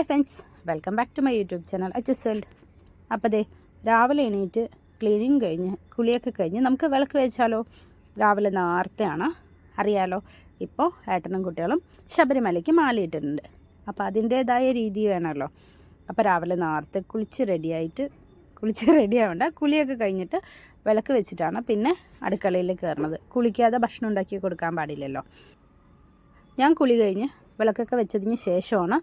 Hi friends welcome back to my YouTube channel Achu's world അപ്പോൾ അതെ രാവിലെ എണീറ്റ് ക്ലീനിങ് കഴിഞ്ഞ് കുളിയൊക്കെ കഴിഞ്ഞ് നമുക്ക് വിളക്ക് വെച്ചാലോ രാവിലെ നേരത്തെയാണ് അറിയാലോ? ഇപ്പോൾ ഏട്ടനും കുട്ടികളും ശബരിമലയ്ക്ക് മാലയിട്ടിട്ടുണ്ട്. അപ്പോൾ അതിന്റേതായ രീതി വേണമല്ലോ. അപ്പോൾ രാവിലെ നേരത്തെ കുളിച്ച് റെഡിയായിട്ട് കുളിച്ച് റെഡി ആവേണ്ട കുളിയൊക്കെ കഴിഞ്ഞിട്ട് വിളക്ക് വെച്ചിട്ടാണ് പിന്നെ അടുക്കളയിൽ കയറുന്നത് കുളിക്കാതെ ഭക്ഷണം ഉണ്ടാക്കി കൊടുക്കാൻ പാടില്ലല്ലോ. ഞാൻ കുളി കഴിഞ്ഞ് വിളക്കൊക്കെ വെച്ചതിന് ശേഷമാണ്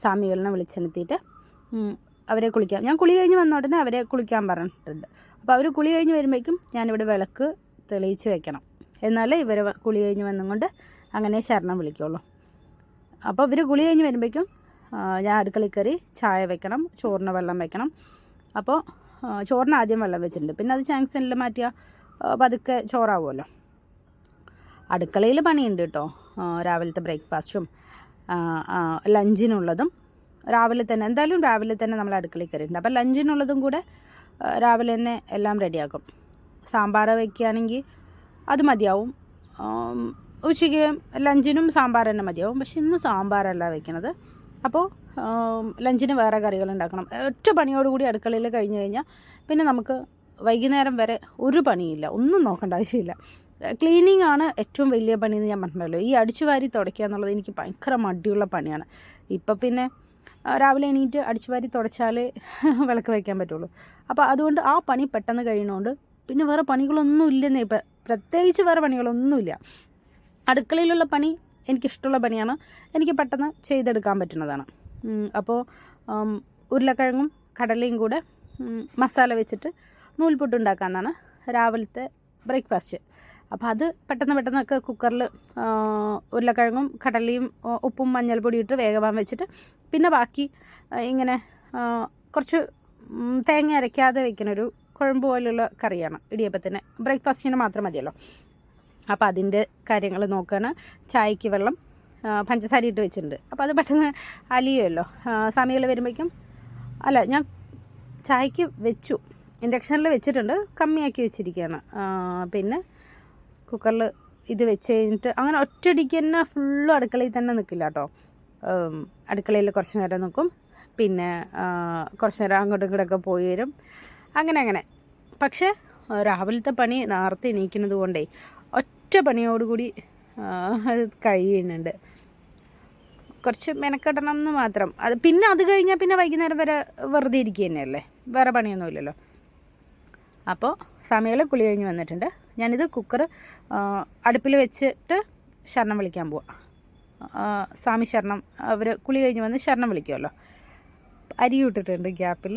സ്വാമികളിനെ വിളിച്ചെടുത്തിട്ട് അവരെ കുളിക്കാം ഞാൻ കുളി കഴിഞ്ഞ് വന്ന ഉടനെ അവരെ കുളിക്കാൻ പറഞ്ഞിട്ടുണ്ട്. അപ്പോൾ അവർ കുളി കഴിഞ്ഞ് വരുമ്പോഴേക്കും ഞാനിവിടെ വിളക്ക് തെളിയിച്ച് വെക്കണം. എന്നാലേ ഇവരെ കുളി കഴിഞ്ഞ് വന്നുകൊണ്ട് അങ്ങനെ ശരണം വിളിക്കുള്ളൂ. അപ്പോൾ ഇവർ കുളി കഴിഞ്ഞ് വരുമ്പോഴേക്കും ഞാൻ അടുക്കളയിൽ കയറി ചായ വെക്കണം ചോറിന് വെള്ളം വെക്കണം. അപ്പോൾ ചോറിന് ആദ്യം വെള്ളം വെച്ചിട്ടുണ്ട്. പിന്നെ അത് ചാങ്സനിൽ മാറ്റിയാൽ പതുക്കെ ചോറാവുമല്ലോ. അടുക്കളയിൽ പണിയുണ്ട് കേട്ടോ രാവിലത്തെ ബ്രേക്ക്ഫാസ്റ്റും ലഞ്ചിനുള്ളതും രാവിലെ തന്നെ എന്തായാലും രാവിലെ തന്നെ നമ്മൾ അടുക്കളയിൽ കയറിയിട്ടുണ്ട്. അപ്പോൾ ലഞ്ചിനുള്ളതും കൂടെ രാവിലെ തന്നെ എല്ലാം റെഡിയാക്കും. സാമ്പാർ വയ്ക്കുകയാണെങ്കിൽ അത് മതിയാവും. ഉച്ചയ്ക്ക് ലഞ്ചിനും സാമ്പാർ തന്നെ മതിയാവും. പക്ഷെ ഇന്ന് സാമ്പാറല്ല വയ്ക്കണത്. അപ്പോൾ ലഞ്ചിന് വേറെ കറികൾ ഉണ്ടാക്കണം. ഒറ്റ പണിയോടുകൂടി അടുക്കളയിൽ കഴിഞ്ഞ് കഴിഞ്ഞാൽ പിന്നെ നമുക്ക് വൈകുന്നേരം വരെ ഒരു പണിയില്ല. ഒന്നും നോക്കേണ്ട ആവശ്യമില്ല. ക്ലീനിങ് ആണ് ഏറ്റവും വലിയ പണി എന്ന് ഞാൻ പറഞ്ഞല്ലോ. ഈ അടിച്ചു വാരി തുടയ്ക്കുക എന്നുള്ളത് എനിക്ക് ഭയങ്കര മടിയുള്ള പണിയാണ്. ഇപ്പം പിന്നെ രാവിലെ എണീറ്റ് അടിച്ചു വാരി തുടച്ചാലേ വിളക്ക് വയ്ക്കാൻ പറ്റുള്ളൂ. അപ്പോൾ അതുകൊണ്ട് ആ പണി പെട്ടെന്ന് കഴിയണോണ്ട് പിന്നെ വേറെ പണികളൊന്നും ഇല്ലെന്നേ ഇപ്പം. പ്രത്യേകിച്ച് വേറെ പണികളൊന്നുമില്ല അടുക്കളയിലുള്ള പണി എനിക്കിഷ്ടമുള്ള പണിയാണ്. എനിക്ക് പെട്ടെന്ന് ചെയ്തെടുക്കാൻ പറ്റുന്നതാണ്. അപ്പോൾ ഉരുളക്കിഴങ്ങും കടലയും കൂടെ മസാല വെച്ചിട്ട് നൂൽപുട്ട് ഉണ്ടാക്കാമെന്നാണ് രാവിലത്തെ ബ്രേക്ക്ഫാസ്റ്റ്. അപ്പോൾ അത് പെട്ടെന്ന് പെട്ടെന്നൊക്കെ കുക്കറിൽ ഉരുളക്കിഴങ്ങും കടലയും ഉപ്പും മഞ്ഞൾപ്പൊടി ഇട്ട് വേഗമാൻ വെച്ചിട്ട് പിന്നെ ബാക്കി ഇങ്ങനെ കുറച്ച് തേങ്ങ അരയ്ക്കാതെ വെക്കുന്നൊരു കുഴമ്പ് പോലെയുള്ള കറിയാണ് ഇടിയപ്പത്തിന്. ബ്രേക്ക്ഫാസ്റ്റിന് മാത്രം മതിയല്ലോ. അപ്പോൾ അതിന്റെ കാര്യങ്ങൾ നോക്കുകയാണ് ചായക്ക് വെള്ളം പഞ്ചസാര ഇട്ട് വെച്ചിട്ടുണ്ട്. അപ്പോൾ അത് പെട്ടെന്ന് അലിയുമല്ലോ. സമയങ്ങൾ വരുമ്പോഴേക്കും അല്ല ഞാൻ ചായക്ക് വെച്ചു. ഇൻഡക്ഷനിൽ വെച്ചിട്ടുണ്ട്. കമ്മിയാക്കി വെച്ചിരിക്കുകയാണ്. പിന്നെ കുക്കറിൽ ഇത് വെച്ച് കഴിഞ്ഞിട്ട് അങ്ങനെ ഒറ്റയടിക്ക് തന്നെ ഫുള്ളും അടുക്കളയിൽ തന്നെ നിൽക്കില്ല കേട്ടോ. അടുക്കളയിൽ കുറച്ച് നേരം നിൽക്കും. പിന്നെ കുറച്ച് നേരം അങ്ങോട്ടും ഇങ്ങോട്ടൊക്കെ പോയി വരും. അങ്ങനെ അങ്ങനെ. പക്ഷേ രാവിലത്തെ പണി നേരത്തെ എണീക്കുന്നത് കൊണ്ടേ ഒറ്റ പണിയോടുകൂടി അത് കഴിയുന്നുണ്ട്. കുറച്ച് മെനക്കെടണം എന്ന് മാത്രം. അത് പിന്നെ അത് കഴിഞ്ഞാൽ പിന്നെ വൈകുന്നേരം വരെ വെറുതെ ഇരിക്കുക തന്നെയല്ലേ വേറെ പണിയൊന്നുമില്ലല്ലോ. അപ്പോൾ സമയങ്ങൾ കുളി കഴിഞ്ഞ് വന്നിട്ടുണ്ട്. ഞാനിത് കുക്കർ അടുപ്പിൽ വെച്ചിട്ട് ശരണം വിളിക്കാൻ പോവാം. സ്വാമി ശരണം അവർ കുളി കഴിഞ്ഞ് വന്ന് ശരണം വിളിക്കുമല്ലോ അരി ഇട്ടിട്ടുണ്ട് ഗ്യാപ്പിൽ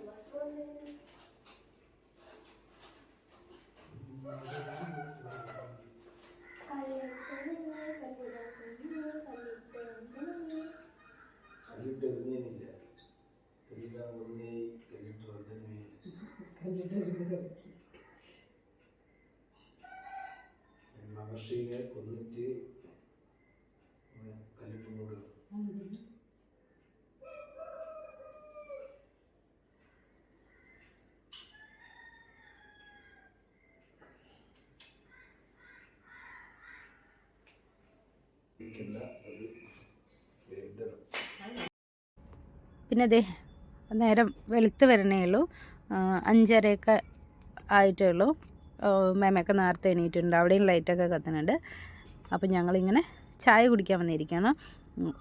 മഹർഷിയെ കൊന്നിട്ട് വേദന പിന്നെ അതെ നേരം വെളുത്ത് വരണേ ഉള്ളൂ. അഞ്ചരയൊക്കെ ആയിട്ടേ ഉള്ളൂ. മേമയൊക്കെ നേരത്തെ എണീറ്റിട്ടുണ്ട്. അവിടെയും ലൈറ്റൊക്കെ കത്തുന്നുണ്ട്. അപ്പം ഞങ്ങളിങ്ങനെ ചായ കുടിക്കാൻ വന്നിരിക്കുകയാണ്.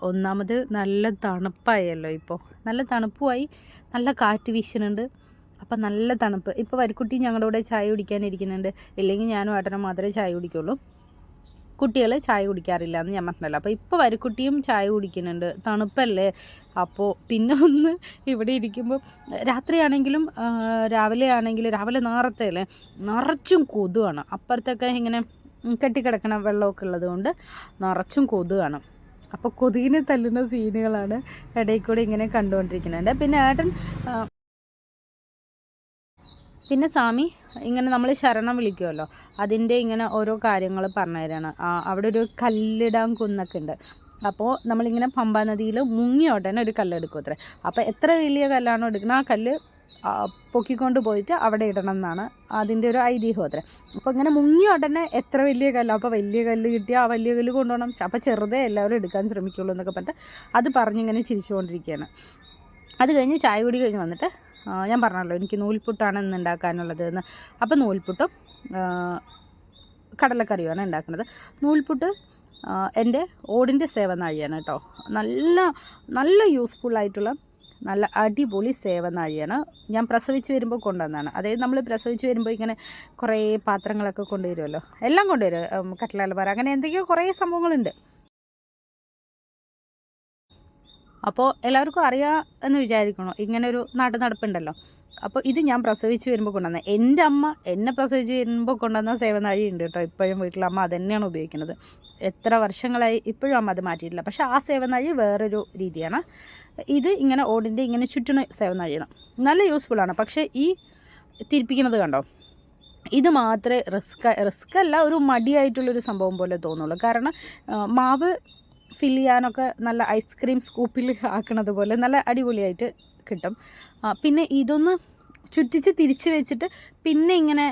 ഒന്നാമത് നല്ല തണുപ്പായല്ലോ ഇപ്പോൾ നല്ല തണുപ്പുമായി നല്ല കാറ്റ് വീശുന്നുണ്ട്. അപ്പം നല്ല തണുപ്പ്. ഇപ്പോൾ വരിക്കുട്ടി ഞങ്ങളുടെ കൂടെ ചായ കുടിക്കാനിരിക്കുന്നുണ്ട്. ഇല്ലെങ്കിൽ ഞാനും ഏട്ടനും മാത്രമേ ചായ കുടിക്കുള്ളൂ. കുട്ടികൾ ചായ കുടിക്കാറില്ല എന്ന് ഞാൻ പറഞ്ഞല്ലോ. അപ്പോൾ ഇപ്പോൾ വരിക്കുട്ടിയും ചായ കുടിക്കുന്നുണ്ട്. തണുപ്പല്ലേ? അപ്പോൾ പിന്നെ ഒന്ന് ഇവിടെ ഇരിക്കുമ്പോൾ രാത്രിയാണെങ്കിലും രാവിലെ ആണെങ്കിലും രാവിലെ നേരത്തെ അല്ലേ? നിറച്ചും കൊതുവാണ്. അപ്പുറത്തൊക്കെ ഇങ്ങനെ കെട്ടിക്കിടക്കണ വെള്ളമൊക്കെ ഉള്ളത് കൊണ്ട് നിറച്ചും കൊതുവാണ്. അപ്പോൾ കൊതുകിനെ തല്ലുന്ന സീനുകളാണ് ഇടയിൽ കൂടെ ഇങ്ങനെ കണ്ടുകൊണ്ടിരിക്കുന്നത് പിന്നെ ഏട്ടൻ പിന്നെ സ്വാമി ഇങ്ങനെ നമ്മൾ ശരണം വിളിക്കുമല്ലോ അതിന്റെ ഇങ്ങനെ ഓരോ കാര്യങ്ങൾ പറഞ്ഞു തരാണ്. അവിടെ ഒരു കല്ലിടാൻ കുന്നൊക്കെ ഉണ്ട്. അപ്പോൾ നമ്മളിങ്ങനെ പമ്പാ നദിയിൽ മുങ്ങി ഉടനെ ഒരു കല്ലെടുക്കും അത്ര. അപ്പോൾ എത്ര വലിയ കല്ലാണോ എടുക്കുന്നത് ആ കല്ല് പൊക്കിക്കൊണ്ട് പോയിട്ട് അവിടെ ഇടണം എന്നാണ് അതിന്റെ ഒരു ഐതിഹ്യം അത്ര. അപ്പോൾ ഇങ്ങനെ മുങ്ങി ഉടനെ എത്ര വലിയ കല്ല് അപ്പോൾ വലിയ കല്ല് കിട്ടിയാൽ ആ വലിയ കല്ല് കൊണ്ടുപോകണം. അപ്പോൾ ചെറുതേ എല്ലാവരും എടുക്കാൻ ശ്രമിക്കുള്ളൂ എന്നൊക്കെ പറഞ്ഞിട്ട് അത് പറഞ്ഞിങ്ങനെ ചിരിച്ചുകൊണ്ടിരിക്കുകയാണ്. അത് കഴിഞ്ഞ് ചായ കുടി കഴിഞ്ഞ് വന്നിട്ട് ഞാൻ പറഞ്ഞല്ലോ എനിക്ക് നൂൽപുട്ടാണ് ഇന്ന് ഉണ്ടാക്കാനുള്ളത് എന്ന്. അപ്പോൾ നൂൽപുട്ടും കടലക്കറിയുമാണ് ഉണ്ടാക്കുന്നത്. നൂൽപുട്ട് എന്റെ ഓടിന്റെ സേവനാഴിയാണ് കേട്ടോ. നല്ല നല്ല യൂസ്ഫുള്ളായിട്ടുള്ള നല്ല അടിപൊളി സേവനാഴിയാണ്. ഞാൻ പ്രസവിച്ച് വരുമ്പോൾ കൊണ്ടുവന്നതാണ്. അതായത് നമ്മൾ പ്രസവിച്ച് വരുമ്പോൾ ഇങ്ങനെ കുറേ പാത്രങ്ങളൊക്കെ കൊണ്ടുവരുമല്ലോ. എല്ലാം കൊണ്ടുവരും കട്ടിലാലപ്പാറ അങ്ങനെ എന്തൊക്കെയോ കുറേ സംഭവങ്ങളുണ്ട്. അപ്പോൾ എല്ലാവർക്കും അറിയാം എന്ന് വിചാരിക്കണോ? ഇങ്ങനെ ഒരു നാട്ടു നടപ്പുണ്ടല്ലോ. അപ്പോൾ ഇത് ഞാൻ പ്രസവിച്ച് വരുമ്പോൾ കൊണ്ടുവന്ന എന്റെ അമ്മ എന്നെ പ്രസവിച്ച് വരുമ്പോൾ കൊണ്ടുവന്ന സേവനാഴി ഉണ്ട് കേട്ടോ. ഇപ്പോഴും വീട്ടിൽ അമ്മ തന്നെയാണ് ഉപയോഗിക്കുന്നത്. എത്ര വർഷങ്ങളായി ഇപ്പോഴും അമ്മ അത് മാറ്റിയിട്ടില്ല. പക്ഷേ ആ സേവനാഴി വേറൊരു രീതിയാണ്. ഇത് ഇങ്ങനെ ഓടിന്റെ ഇങ്ങനെ ചുറ്റണ സേവനാഴിയാണ് നല്ല യൂസ്ഫുള്ളാണ് പക്ഷേ ഈ തിരിപ്പിക്കുന്നത് കണ്ടോ? ഇത് മാത്രമേ റിസ്ക് റിസ്ക് അല്ല ഒരു മടിയായിട്ടുള്ളൊരു സംഭവം പോലെ തോന്നുള്ളൂ. കാരണം മാവ് ഫില്ല് ചെയ്യാനൊക്കെ നല്ല ഐസ്ക്രീം സ്കൂപ്പിൽ ആക്കണത് പോലെ നല്ല അടിപൊളിയായിട്ട് കിട്ടും. പിന്നെ ഇതൊന്ന് ചുറ്റിച്ച് തിരിച്ച് വെച്ചിട്ട് പിന്നെ ഇങ്ങനെ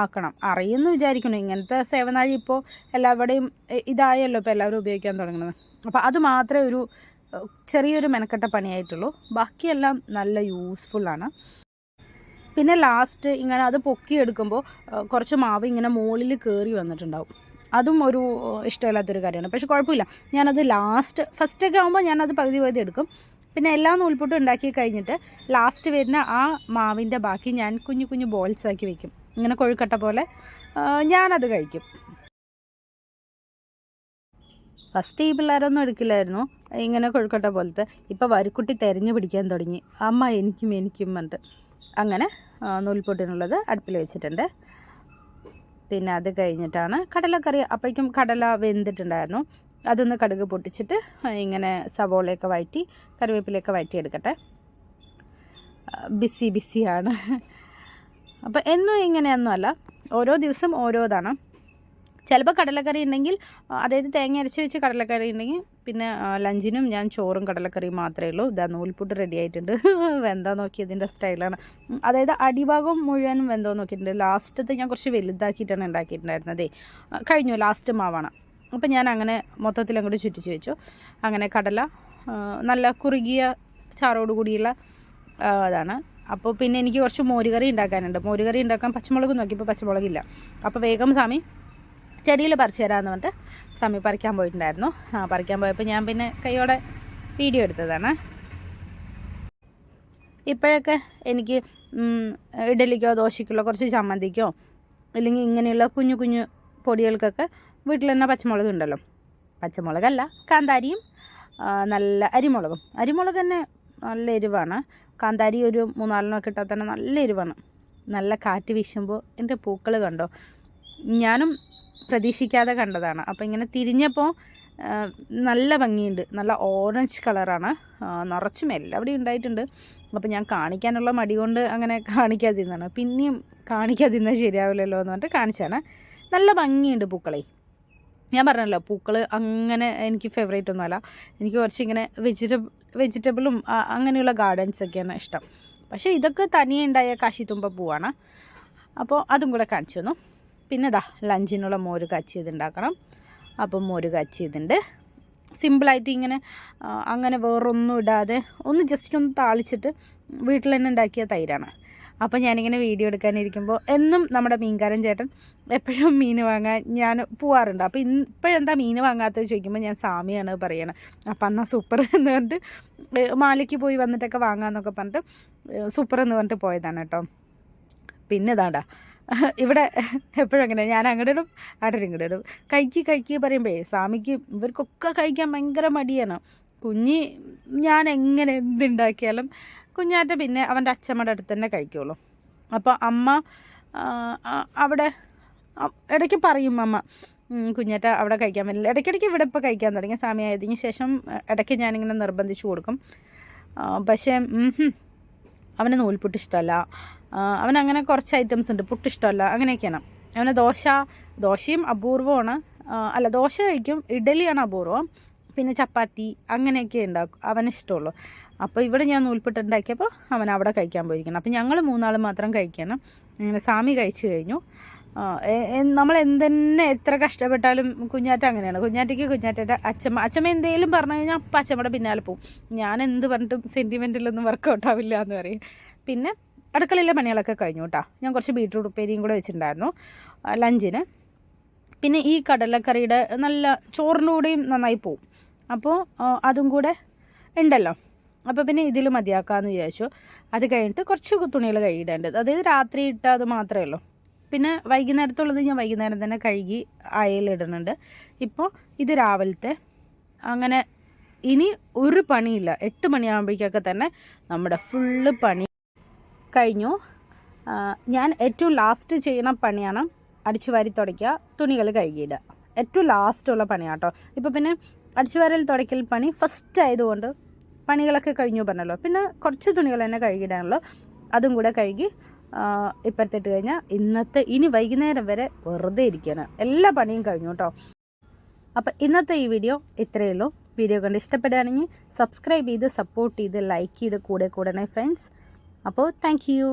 ആക്കണം. അറിയുമെന്ന് വിചാരിക്കണം ഇങ്ങനത്തെ സേവനാഴി ഇപ്പോൾ എല്ലാവരുടെയും ഇതായല്ലോ ഇപ്പോൾ എല്ലാവരും ഉപയോഗിക്കാൻ തുടങ്ങുന്നത്. അപ്പോൾ അത് മാത്രമേ ഒരു ചെറിയൊരു മെനക്കെട്ട പണിയായിട്ടുള്ളൂ. ബാക്കിയെല്ലാം നല്ല യൂസ്ഫുള്ളാണ് പിന്നെ ലാസ്റ്റ് ഇങ്ങനെ അത് പൊക്കിയെടുക്കുമ്പോൾ കുറച്ച് മാവ് ഇങ്ങനെ മുകളിൽ കയറി വന്നിട്ടുണ്ടാവും. അതും ഒരു ഇഷ്ടമില്ലാത്തൊരു കാര്യമാണ്. പക്ഷെ കുഴപ്പമില്ല. ഞാനത് ലാസ്റ്റ് ഫസ്റ്റൊക്കെ ആകുമ്പോൾ ഞാനത് പകുതി പകുതി എടുക്കും. പിന്നെ എല്ലാ നൂൽപുട്ടും ഉണ്ടാക്കി കഴിഞ്ഞിട്ട് ലാസ്റ്റ് വരുന്ന ആ മാവിന്റെ ബാക്കി ഞാൻ കുഞ്ഞു കുഞ്ഞു ബോൾസ് ആക്കി വെക്കും. ഇങ്ങനെ കൊഴുക്കട്ട പോലെ ഞാനത് കഴിക്കും. ഫസ്റ്റ് ഈ പിള്ളേരൊന്നും എടുക്കില്ലായിരുന്നു. ഇങ്ങനെ കൊഴുക്കട്ട പോലത്തെ. ഇപ്പോൾ വരിക്കുട്ടി തെരഞ്ഞു പിടിക്കാൻ തുടങ്ങി. അമ്മ എനിക്കും എനിക്കും പറഞ്ഞിട്ട്. അങ്ങനെ നൂൽപൊട്ടിനുള്ളത് അടുപ്പിൽ വെച്ചിട്ടുണ്ട്. പിന്നെ അത് കഴിഞ്ഞിട്ടാണ് കടലക്കറി. അപ്പോഴേക്കും കടല വെന്തിട്ടുണ്ടായിരുന്നു. അതൊന്ന് കടുക് പൊട്ടിച്ചിട്ട് ഇങ്ങനെ സവോളയൊക്കെ വഴറ്റി കറിവേപ്പിലയൊക്കെ വഴറ്റിയെടുക്കട്ടെ. ബിസി ബിസിയാണ്. അപ്പോൾ എന്നും ഇങ്ങനെയൊന്നുമല്ല. ഓരോ ദിവസം ഓരോതാണ്. ചിലപ്പോൾ കടലക്കറി ഉണ്ടെങ്കിൽ അതായത് തേങ്ങ അരച്ച് വെച്ച് കടലക്കറി ഉണ്ടെങ്കിൽ പിന്നെ ലഞ്ചിനും ഞാൻ ചോറും കടലക്കറിയും മാത്രമേ ഉള്ളൂ. ഇതാ നൂൽപുട്ട് റെഡി ആയിട്ടുണ്ട്. വെന്താ നോക്കി ഇതിന്റെ സ്റ്റൈലാണ് അതായത് അടിഭാഗം മുഴുവനും വെന്തോ നോക്കിയിട്ടുണ്ട്. ലാസ്റ്റത്തെ ഞാൻ കുറച്ച് വലുതാക്കിയിട്ടാണ് ഉണ്ടാക്കിയിട്ടുണ്ടായിരുന്നതേ. കഴിഞ്ഞു ലാസ്റ്റ് മാവാണ്. അപ്പം ഞാൻ അങ്ങനെ മൊത്തത്തിൽ അങ്ങോട്ട് ചുറ്റിച്ച് വെച്ചു. അങ്ങനെ കടല നല്ല കുറുകിയ ചാറോട് കൂടിയുള്ള അതാണ് അപ്പോൾ പിന്നെ എനിക്ക് കുറച്ച് മോരുകറി ഉണ്ടാക്കാനുണ്ട്. മോരുകറി ഉണ്ടാക്കാൻ പച്ചമുളക് നോക്കിയപ്പോൾ പച്ചമുളകില്ല. അപ്പോൾ വേഗം സ്വാമി ചെടിയിൽ പറിച്ചു തരാമെന്ന് പറഞ്ഞിട്ട് സമയം പറിക്കാൻ പോയിട്ടുണ്ടായിരുന്നു. ആ പറിക്കാൻ പോയപ്പോൾ ഞാൻ പിന്നെ കൈയോടെ വീഡിയോ എടുത്തതാണ്. ഇപ്പോഴൊക്കെ എനിക്ക് ഇഡലിക്കോ ദോശയ്ക്കുള്ള കുറച്ച് ചമ്മന്തിക്കോ അല്ലെങ്കിൽ ഇങ്ങനെയുള്ള കുഞ്ഞു കുഞ്ഞു പൊടികൾക്കൊക്കെ വീട്ടിൽ തന്നെ പച്ചമുളക് ഉണ്ടല്ലോ. പച്ചമുളകല്ല കാന്താരിയും നല്ല അരിമുളകും. അരിമുളക് തന്നെ നല്ല എരിവാണ്. കാന്താരി ഒരു മൂന്നാലെണ്ണമൊക്കെ ഇട്ടാൽ തന്നെ നല്ല എരിവാണ്. നല്ല കാറ്റ് വീശുമ്പോൾ എന്റെ പൂക്കൾ കണ്ടോ? ഞാനും പ്രതീക്ഷിക്കാതെ കണ്ടതാണ്. അപ്പോൾ ഇങ്ങനെ തിരിഞ്ഞപ്പോൾ നല്ല ഭംഗിയുണ്ട്. നല്ല ഓറഞ്ച് കളറാണ് നിറച്ചും എല്ലാവിടെയും ഉണ്ടായിട്ടുണ്ട്. അപ്പോൾ ഞാൻ കാണിക്കാനുള്ള മടി കൊണ്ട് അങ്ങനെ കാണിക്കാതിരുന്നാണ് പിന്നെയും കാണിക്കാതിരുന്നാൽ ശരിയാവില്ലല്ലോ എന്ന് പറഞ്ഞിട്ട് കാണിച്ചാണ് നല്ല ഭംഗിയുണ്ട് പൂക്കളെ. ഞാൻ പറഞ്ഞല്ലോ പൂക്കൾ അങ്ങനെ എനിക്ക് ഫേവറേറ്റ് ഒന്നുമല്ല. എനിക്ക് കുറച്ചിങ്ങനെ വെജിറ്റബിൾ വെജിറ്റബിളും അങ്ങനെയുള്ള ഗാർഡൻസൊക്കെയാണ് ഇഷ്ടം. പക്ഷേ ഇതൊക്കെ തനിയെ ഉണ്ടായ കാശിത്തുമ്പ പൂവാണ്. അപ്പോൾ അതും കൂടെ കാണിച്ചു തന്നു. പിന്നെ ഇതാ ലഞ്ചിനുള്ള മോര് കാച്ചിയത് ഉണ്ടാക്കണം അപ്പം മോര് കാച്ചിയതുണ്ട്. സിമ്പിളായിട്ട് ഇങ്ങനെ അങ്ങനെ വേറൊന്നും ഇടാതെ ഒന്ന് ജസ്റ്റ് ഒന്ന് താളിച്ചിട്ട് വീട്ടിൽ തന്നെ ഉണ്ടാക്കിയ തൈരാണ്. അപ്പോൾ ഞാനിങ്ങനെ വീഡിയോ എടുക്കാനിരിക്കുമ്പോൾ എന്നും നമ്മുടെ മീൻകാരൻ ചേട്ടൻ എപ്പോഴും മീൻ വാങ്ങാൻ ഞാൻ പോവാറുണ്ട്. അപ്പോൾ ഇന്ന് ഇപ്പോഴെന്താ മീൻ വാങ്ങാത്തത് ചോദിക്കുമ്പോൾ ഞാൻ സാമിയാണ് പറയണത് അപ്പം എന്നാൽ സൂപ്പർ എന്ന് പറഞ്ഞിട്ട് മാലയ്ക്ക് പോയി വന്നിട്ടൊക്കെ വാങ്ങാമെന്നൊക്കെ പറഞ്ഞിട്ട് സൂപ്പർ എന്ന് പറഞ്ഞിട്ട് പോയതാണ് കേട്ടോ. പിന്നെ ഇതാണ്ടാ ഇവിടെ എപ്പോഴും അങ്ങനെ. ഞാൻ അങ്ങോട്ട് ഇടും അവിടെ ഇങ്ങോട്ട് ഇടും. കൈക്ക് കൈക്ക് പറയുമ്പോഴേ സ്വാമിക്ക് ഇവർക്കൊക്കെ കഴിക്കാൻ ഭയങ്കര മടിയാണ്. കുഞ്ഞി ഞാൻ എങ്ങനെ എന്തുണ്ടാക്കിയാലും കുഞ്ഞാറ്റ പിന്നെ അവന്റെ അച്ഛമ്മയുടെ അടുത്ത് തന്നെ കഴിക്കുള്ളൂ. അപ്പോൾ അമ്മ അവിടെ ഇടയ്ക്ക് പറയും അമ്മ കുഞ്ഞാറ്റ അവിടെ കഴിക്കാൻ പറ്റില്ല. ഇടയ്ക്കിടയ്ക്ക് ഇവിടെ ഇപ്പോൾ കഴിക്കാൻ തുടങ്ങി. സ്വാമി ആയതിന് ശേഷം ഇടയ്ക്ക് ഞാനിങ്ങനെ നിർബന്ധിച്ച് കൊടുക്കും. പക്ഷേ അവന് നൂൽപുട്ട് ഇഷ്ടമല്ല. അവനങ്ങനെ കുറച്ച് ഐറ്റംസ് ഉണ്ട്. പുട്ട് ഇഷ്ടമല്ല. അങ്ങനെയൊക്കെയാണ്. അവന് ദോശ ദോശയും അപൂർവമാണ്. അല്ല ദോശ കഴിക്കും. ഇഡലിയാണ് അപൂർവം. പിന്നെ ചപ്പാത്തി അങ്ങനെയൊക്കെ ഉണ്ടാക്കും. അവനിഷ്ടമുള്ളൂ അപ്പോൾ ഇവിടെ ഞാൻ നൂൽപ്പിട്ട് ഉണ്ടാക്കിയപ്പോൾ അവൻ അവിടെ കഴിക്കാൻ പോയിരിക്കണം അപ്പോൾ ഞങ്ങൾ മൂന്നാൾ മാത്രം കഴിക്കണം. സാമി കഴിച്ചു കഴിഞ്ഞു. നമ്മൾ എന്തെന്നെ എത്ര കഷ്ടപ്പെട്ടാലും കുഞ്ഞാറ്റ അങ്ങനെയാണ്. കുഞ്ഞാറ്റയ്ക്ക് കുഞ്ഞാറ്റയുടെ അച്ഛമ്മ അച്ഛമ്മ എന്തെങ്കിലും പറഞ്ഞു കഴിഞ്ഞാൽ അപ്പം അച്ഛമ്മയുടെ പിന്നാലെ പോവും. ഞാൻ എന്ത് പറഞ്ഞിട്ടും സെന്റിമെന്റിലൊന്നും വർക്കൗട്ട് ആവില്ല എന്ന് പറയും. പിന്നെ അടുക്കളയിലെ പണികളൊക്കെ കഴിഞ്ഞു കേട്ടോ ഞാൻ കുറച്ച് ബീട്രൂട്ട് ഉപ്പേരിയും കൂടെ വെച്ചിട്ടുണ്ടായിരുന്നു. ലഞ്ചിന്. പിന്നെ ഈ കടലക്കറിയുടെ നല്ല ചോറിന്റെ കൂടെയും നന്നായി പോവും. അപ്പോൾ അതും കൂടെ ഉണ്ടല്ലോ. അപ്പോൾ പിന്നെ ഇതിൽ മതിയാക്കാമെന്ന് വിചാരിച്ചു. അത് കഴിഞ്ഞിട്ട് കുറച്ച് തുണികൾ കഴുകിയിടേണ്ടത്. അതായത് രാത്രി ഇട്ടാൽ അത് മാത്രമേ ഉള്ളൂ. പിന്നെ വൈകുന്നേരത്തുള്ളത് ഞാൻ വൈകുന്നേരം തന്നെ കഴുകി അയലിടുന്നുണ്ട് ഇപ്പോൾ ഇത് രാവിലത്തെ. അങ്ങനെ ഇനി ഒരു പണിയില്ല. എട്ട് മണിയാകുമ്പോഴേക്കൊക്കെ തന്നെ നമ്മുടെ ഫുള്ള് പണി കഴിഞ്ഞു. ഞാൻ ഏറ്റവും ലാസ്റ്റ് ചെയ്യുന്ന പണിയാണ് അടിച്ചു വാരി തുടയ്ക്കുക തുണികൾ കഴുകിയിടുക ഏറ്റവും ലാസ്റ്റുള്ള പണിയാണ് കേട്ടോ ഇപ്പോൾ പിന്നെ അടിച്ചു വാരൽ തുടയ്ക്കൽ പണി ഫസ്റ്റ് ആയതുകൊണ്ട് പണികളൊക്കെ കഴിഞ്ഞു പറഞ്ഞല്ലോ. പിന്നെ കുറച്ച് തുണികൾ തന്നെ കഴുകിയിടാനുള്ളൂ. അതും കൂടെ കഴുകി ഇപ്പുറത്തിട്ട് കഴിഞ്ഞാൽ ഇന്നത്തെ ഇനി വൈകുന്നേരം വരെ വെറുതെ ഇരിക്കാണ്. എല്ലാ പണിയും കഴിഞ്ഞു കേട്ടോ അപ്പം ഇന്നത്തെ ഈ വീഡിയോ ഇത്രയേ ഉള്ളൂ. വീഡിയോ കണ്ട് ഇഷ്ടപ്പെടുകയാണെങ്കിൽ സബ്സ്ക്രൈബ് ചെയ്ത് സപ്പോർട്ട് ചെയ്ത് ലൈക്ക് ചെയ്ത് കൂടെ കൂടണേ ഫ്രണ്ട്സ് അപ്പോൾ താങ്ക് യു